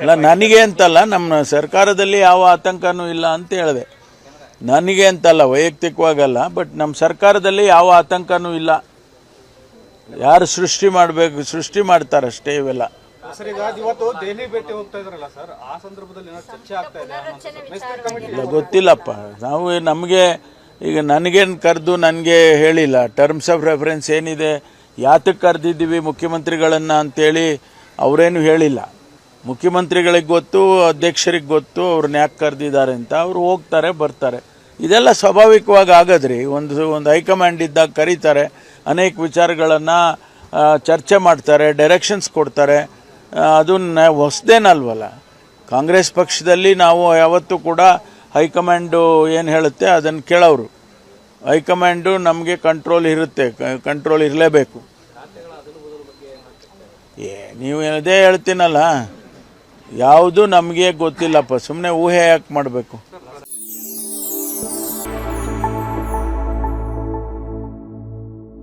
ಅಲ್ಲ ನನಗೆ ಅಂತಲ್ಲ ನಮ್ಮ ಸರ್ಕಾರದಲ್ಲಿ ಯಾವ ಆತಂಕನೂ ಇಲ್ಲ ಅಂತ ಹೇಳಿದೆ. ನನಗೆ ಅಂತಲ್ಲ ವೈಯಕ್ತಿಕವಾಗಲ್ಲ ಬಟ್ ನಮ್ಮ ಸರ್ಕಾರದಲ್ಲಿ ಯಾವ ಆತಂಕನೂ ಇಲ್ಲ. ಯಾರು ಸೃಷ್ಟಿ ಮಾಡಬೇಕು ಸೃಷ್ಟಿ ಮಾಡ್ತಾರಷ್ಟೇ ಇವೆಲ್ಲ. ಸರ್ ಇವತ್ತು ದೆಹಲಿ ಭೇಟಿ ಹೋಗ್ತಾ ಇದ್ರಲ್ಲ ಸರ್? ಆ ಸಂದರ್ಭದಲ್ಲಿ ಏನಾದ್ರು ಚರ್ಚೆ ಆಗ್ತಾ ಇದೆ ಇಲ್ಲ ಗೊತ್ತಿಲ್ಲಪ್ಪ. ನಾವು ನಮಗೆ ಈಗ ನನಗೇನು ಕರೆದು ನನಗೆ ಹೇಳಿಲ್ಲ. ಟರ್ಮ್ಸ್ ಆಫ್ ರೆಫರೆನ್ಸ್ ಏನಿದೆ? ಯಾತಕ್ಕೆ ಕರೆದಿದ್ದೀವಿ ಮುಖ್ಯಮಂತ್ರಿಗಳನ್ನು ಅಂತೇಳಿ ಅವರೇನು ಹೇಳಿಲ್ಲ. ಮುಖ್ಯಮಂತ್ರಿಗಳಿಗೆ ಗೊತ್ತು, ಅಧ್ಯಕ್ಷರಿಗೆ ಗೊತ್ತು ಅವ್ರನ್ನ ಯಾಕೆ ಕರೆದಿದ್ದಾರೆ ಅಂತ ಅವರು ಹೋಗ್ತಾರೆ, ಬರ್ತಾರೆ. ಇದೆಲ್ಲ ಸ್ವಾಭಾವಿಕವಾಗಿ ಆಗದ್ರಿ. ಒಂದು ಒಂದು ಹೈಕಮಾಂಡ್ ಇದ್ದಾಗ ಕರೀತಾರೆ, ಅನೇಕ ವಿಚಾರಗಳನ್ನು ಚರ್ಚೆ ಮಾಡ್ತಾರೆ, ಡೈರೆಕ್ಷನ್ಸ್ ಕೊಡ್ತಾರೆ. ಅದನ್ನ ಹೊಸದೇನಲ್ವಲ್ಲ. ಕಾಂಗ್ರೆಸ್ ಪಕ್ಷದಲ್ಲಿ ನಾವು ಯಾವತ್ತೂ ಕೂಡ ಹೈಕಮಾಂಡು ಏನು ಹೇಳುತ್ತೆ ಅದನ್ನು ಕೇಳೋರು ಹೈಕಮಾಂಡು ನಮಗೆ ಕಂಟ್ರೋಲ್ ಇರುತ್ತೆ ಕಂಟ್ರೋಲ್ ಇರಲೇಬೇಕು. ನೀವು ಅದೇ ಹೇಳ್ತೀನಲ್ಲ ಯಾವುದು ನಮಗೆ ಗೊತ್ತಿಲ್ಲಪ್ಪ ಸುಮ್ಮನೆ ಊಹೆ ಯಾಕೆ ಮಾಡಬೇಕು?